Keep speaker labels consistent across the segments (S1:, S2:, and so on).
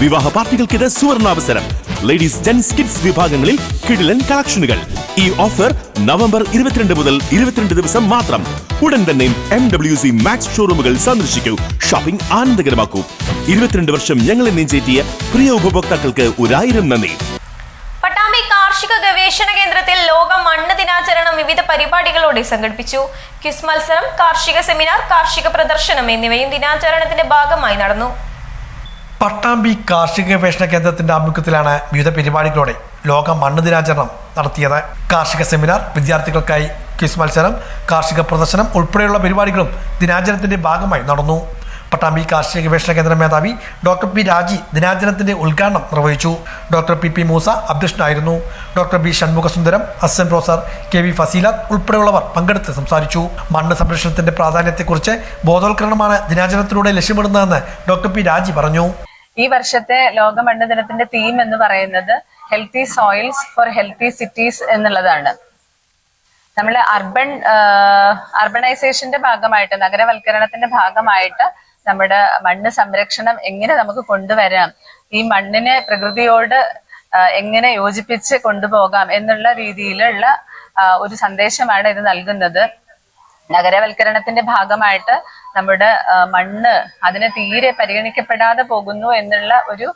S1: വിവാഹ പാർട്ടികൾക്കിത് സുവർണാവസരം. Ladies gents kids വിഭാഗങ്ങളിൽ കിടിലൻ കളക്ഷനുകൾ. ഈ ഓഫർ നവംബർ ഇരുപത്തിരണ്ട് മുതൽ ഇരുപത്തിരണ്ട് ദിവസം മാത്രം. ഉടൻ തന്നെ എം ഡബ്ല്യു സി മാക്സ് ഷോറൂമുകൾ സന്ദർശിക്കൂ. ഷോപ്പിംഗ് ആനന്ദകരമാക്കൂ. ഇരുപത്തിരണ്ട് വർഷം ഞങ്ങളെ നെഞ്ചേറ്റിയ പ്രിയ ഉപഭോക്താക്കൾക്ക് ഒരായിരം നന്ദി.
S2: കാർഷിക ഗവേഷണ കേന്ദ്രത്തിൽ ലോക മണ്ണ് ദിനാചരണം വിവിധ പരിപാടികളോടെ സംഘടിപ്പിച്ചു. ക്വിസ് മത്സരം കാർഷിക സെമിനാർ കാർഷിക പ്രദർശനം എന്നിവയും ദിനാചരണത്തിന്റെ ഭാഗമായി നടന്നു.
S3: പട്ടാമ്പി കാർഷിക ഗവേഷണ കേന്ദ്രത്തിന്റെ ആഭിമുഖ്യത്തിലാണ് വിവിധ പരിപാടികളോടെ ലോക മണ്ണ് ദിനാചരണം നടത്തിയത്. കാർഷിക സെമിനാർ വിദ്യാർത്ഥികൾക്കായി ക്വിസ് മത്സരം കാർഷിക പ്രദർശനം ഉൾപ്പെടെയുള്ള പരിപാടികളും ദിനാചരണത്തിന്റെ ഭാഗമായി നടന്നു. പട്ടാമ്പി കാർഷിക ഗവേഷണ കേന്ദ്ര മേധാവി ഡോക്ടർ പി. രാജി ദിനാചരണത്തിന്റെ ഉദ്ഘാടനം നിർവഹിച്ചു. Doctor P. പി. മൂസ അധ്യക്ഷനായിരുന്നു. Doctor B Shanmugasundaram assistant professor K. V. Faseelath ഉൾപ്പെടെയുള്ളവർ പങ്കെടുത്ത് സംസാരിച്ചു. മണ്ണ് സംരക്ഷണത്തിന്റെ പ്രാധാന്യത്തെക്കുറിച്ച് ബോധവൽക്കരണമാണ് ദിനാചരണത്തിലൂടെ ലക്ഷ്യമിടുന്നതെന്ന് ഡോക്ടർ പി. രാജി പറഞ്ഞു.
S4: ഈ വർഷത്തെ ലോക മണ്ണ് ദിനത്തിന്റെ തീം എന്ന് പറയുന്നത് healthy soils for healthy cities എന്നുള്ളതാണ്. നമ്മൾ അർബൻ അർബണൈസേഷന്റെ ഭാഗമായിട്ട് നഗരവൽക്കരണത്തിന്റെ ഭാഗമായിട്ട് നമ്മുടെ മണ്ണ് സംരക്ഷണം എങ്ങനെ നമുക്ക് കൊണ്ടുവരാം ഈ മണ്ണിനെ പ്രകൃതിയോട് എങ്ങനെ യോജിപ്പിച്ച് കൊണ്ടുപോകാം എന്നുള്ള രീതിയിലുള്ള ഒരു സന്ദേശമാണ് ഇത് നൽകുന്നത്. നഗരവൽക്കരണത്തിന്റെ ഭാഗമായിട്ട് നമ്മുടെ മണ്ണ് അതിനെ തീരെ പരിഗണിക്കപ്പെടാതെ പോകുന്നു എന്നുള്ള ഒരു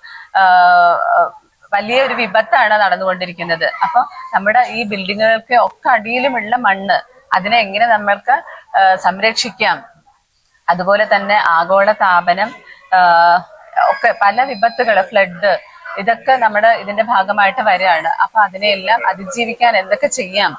S4: വലിയ ഒരു വിപത്താണ് നടന്നുകൊണ്ടിരിക്കുന്നത്. അപ്പൊ നമ്മുടെ ഈ ബിൽഡിങ്ങുകൾക്ക് ഒക്കെ അടിയിലുമുള്ള മണ്ണ് അതിനെ എങ്ങനെ നമ്മൾക്ക് സംരക്ഷിക്കാം? അതുപോലെ തന്നെ ആഗോള താപനം ഒക്കെ പല വിപത്തുകൾ ഫ്ലഡ് ഇതൊക്കെ നമ്മുടെ ഇതിന്റെ ഭാഗമായിട്ട് വരികയാണ്. അപ്പൊ അതിനെയെല്ലാം അതിജീവിക്കാൻ എന്തൊക്കെ ചെയ്യാം?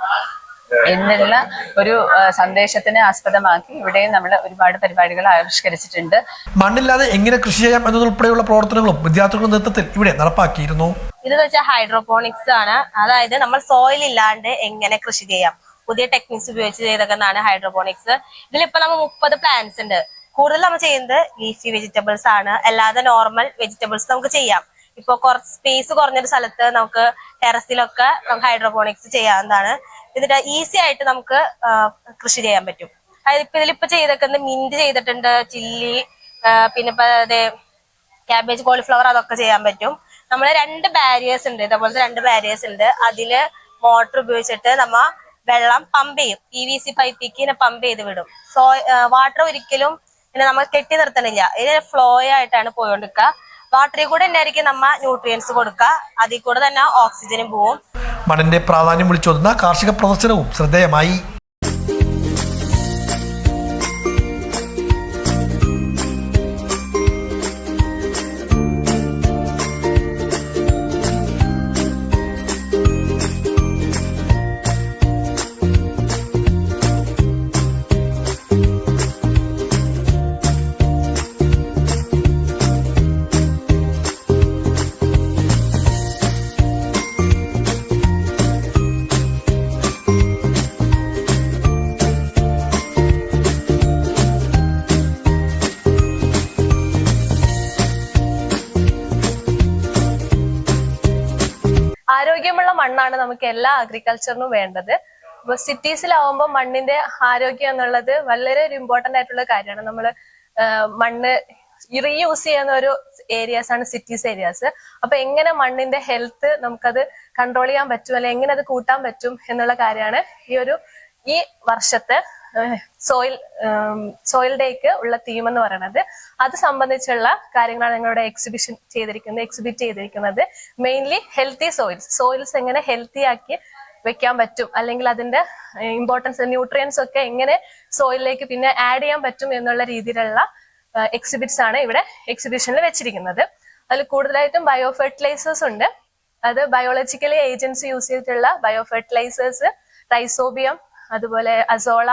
S4: എന്നുള്ള ഒരു സന്ദേശത്തിന് ആസ്പദമാക്കി ഇവിടെയും നമ്മൾ ഒരുപാട് പരിപാടികൾ ആവിഷ്കരിച്ചിട്ടുണ്ട്.
S3: മണ്ണില്ലാതെ എങ്ങനെ കൃഷി ചെയ്യാം എന്നതുൾപ്പെടെയുള്ള പ്രവർത്തനങ്ങളും വിദ്യാർത്ഥികളുടെ നേതൃത്വത്തിൽ ഇവിടെ നടപ്പാക്കിയിരുന്നു.
S5: ഇത് വെച്ചാൽ ഹൈഡ്രോപോണിക്സ് ആണ്. അതായത് നമ്മൾ സോയിൽ ഇല്ലാണ്ട് എങ്ങനെ കൃഷി ചെയ്യാം. പുതിയ ടെക്നിക്സ് ഉപയോഗിച്ച് ചെയ്തേക്കുന്നതാണ് ഹൈഡ്രോപോണിക്സ് ഇതിലിപ്പോ നമ്മൾ മുപ്പത് പ്ലാന്റ്സ് ഉണ്ട്. കൂടുതൽ നമ്മൾ ചെയ്യുന്നത് ലീഫി വെജിറ്റബിൾസ് ആണ്. അല്ലാതെ നോർമൽ വെജിറ്റബിൾസ് നമുക്ക് ചെയ്യാം. ഇപ്പൊ കുറച്ച് സ്പേസ് കുറഞ്ഞൊരു സ്ഥലത്ത് നമുക്ക് ടെറസിലൊക്കെ നമുക്ക് ഹൈഡ്രോപോണിക്സ് ചെയ്യാവുന്നതാണ്. എന്നിട്ട് ഈസി ആയിട്ട് നമുക്ക് കൃഷി ചെയ്യാൻ പറ്റും. അതായത് ഇപ്പൊ ഇതിലിപ്പോ ചെയ്തേക്കുന്നത് മിന്റ് ചെയ്തിട്ടുണ്ട് ചില്ലി പിന്നെ ഇപ്പൊ അതെ ക്യാബേജ് കോളിഫ്ലവർ അതൊക്കെ ചെയ്യാൻ പറ്റും. നമ്മൾ രണ്ട് ബാരിയേഴ്സ് ഉണ്ട്. ഇതേപോലത്തെ രണ്ട് ബാരിയേഴ്സ് ഉണ്ട്. അതിൽ മോട്ടർ ഉപയോഗിച്ചിട്ട് നമ്മ വെള്ളം പമ്പ് ചെയ്യും. പി വി സി പൈപ്പിക്ക് പമ്പ് ചെയ്ത് വിടും. സോ വാട്ടർ ഒരിക്കലും പിന്നെ നമ്മൾ കെട്ടി നിർത്തണില്ല. ഇതിന് ഫ്ലോ ആയിട്ടാണ് പോയോണ്ടിരിക്കുക വാട്ടറിൽ കൂടെ തന്നെയായിരിക്കും നമ്മ ന്യൂട്രിയൻസ് കൊടുക്കുക അതിൽ കൂടെ തന്നെ ഓക്സിജനും പോവും.
S3: മണ്ണിന്റെ പ്രാധാന്യം വിളിച്ചോതുന്ന കാർഷിക പ്രദർശനവും ശ്രദ്ധേയമായി.
S6: മണ്ണാണ് നമുക്ക് എല്ലാ അഗ്രികൾച്ചറിനും വേണ്ടത്. ഇപ്പൊ സിറ്റീസിലാവുമ്പോൾ മണ്ണിന്റെ ആരോഗ്യം എന്നുള്ളത് വളരെ ഒരു ഇമ്പോർട്ടന്റ് ആയിട്ടുള്ള കാര്യമാണ്. നമ്മൾ മണ്ണ് റീയൂസ് ചെയ്യുന്ന ഒരു ഏരിയാസ് ആണ് സിറ്റീസ് ഏരിയാസ് അപ്പൊ എങ്ങനെ മണ്ണിന്റെ ഹെൽത്ത് നമുക്കത് കൺട്രോൾ ചെയ്യാൻ പറ്റും അല്ലെങ്കിൽ എങ്ങനെ അത് കൂട്ടാൻ പറ്റും എന്നുള്ള കാര്യമാണ് ഈ ഒരു ഈ വർഷത്തെ സോയിൽ സോയിൽ ഡേക്ക് ഉള്ള തീം എന്ന് പറയുന്നത് അത് സംബന്ധിച്ചുള്ള കാര്യങ്ങളാണ് ഞങ്ങളുടെ എക്സിബിഷൻ ചെയ്തിരിക്കുന്നത് എക്സിബിറ്റ് ചെയ്തിരിക്കുന്നത്. മെയിൻലി ഹെൽത്തി സോയിൽസ് സോയിൽസ് എങ്ങനെ ഹെൽത്തി ആക്കി വെക്കാൻ പറ്റും അല്ലെങ്കിൽ അതിന്റെ ഇമ്പോർട്ടൻസ് ന്യൂട്രിയൻസ് ഒക്കെ എങ്ങനെ സോയിലിലേക്ക് പിന്നെ ആഡ് ചെയ്യാൻ പറ്റും എന്നുള്ള രീതിയിലുള്ള എക്സിബിറ്റ്സ് ആണ് ഇവിടെ എക്സിബിഷനിൽ വെച്ചിരിക്കുന്നത്. അതിൽ കൂടുതലായിട്ടും ബയോ ഫെർട്ടിലൈസേഴ്സ് ഉണ്ട്. അത് ബയോളജിക്കലി ഏജൻസി യൂസ് ചെയ്തിട്ടുള്ള ബയോ ഫെർട്ടിലൈസേഴ്സ് റൈസോബിയം അതുപോലെ അസോള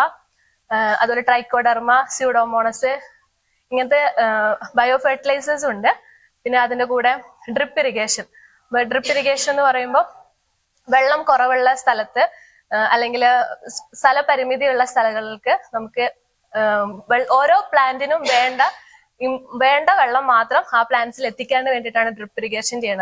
S6: അതുപോലെ ട്രൈക്കോഡർമ സ്യൂഡോമോണസ് ഇങ്ങനത്തെ ബയോ ഫെർട്ടിലൈസേഴ്സ് ഉണ്ട്. പിന്നെ അതിന്റെ കൂടെ ഡ്രിപ്പ് ഇറിഗേഷൻ ഡ്രിപ്പ് ഇറിഗേഷൻ എന്ന് പറയുമ്പോൾ വെള്ളം കുറവുള്ള സ്ഥലത്ത് അല്ലെങ്കിൽ സ്ഥലപരിമിതിയുള്ള സ്ഥലങ്ങൾക്ക് നമുക്ക് ഓരോ പ്ലാന്റിനും വേണ്ട വേണ്ട വെള്ളം മാത്രം ആ പ്ലാന്റ്സിൽ എത്തിക്കാൻ വേണ്ടിയിട്ടാണ് ഡ്രിപ്പ് ഇറിഗേഷൻ ചെയ്യുന്നത്.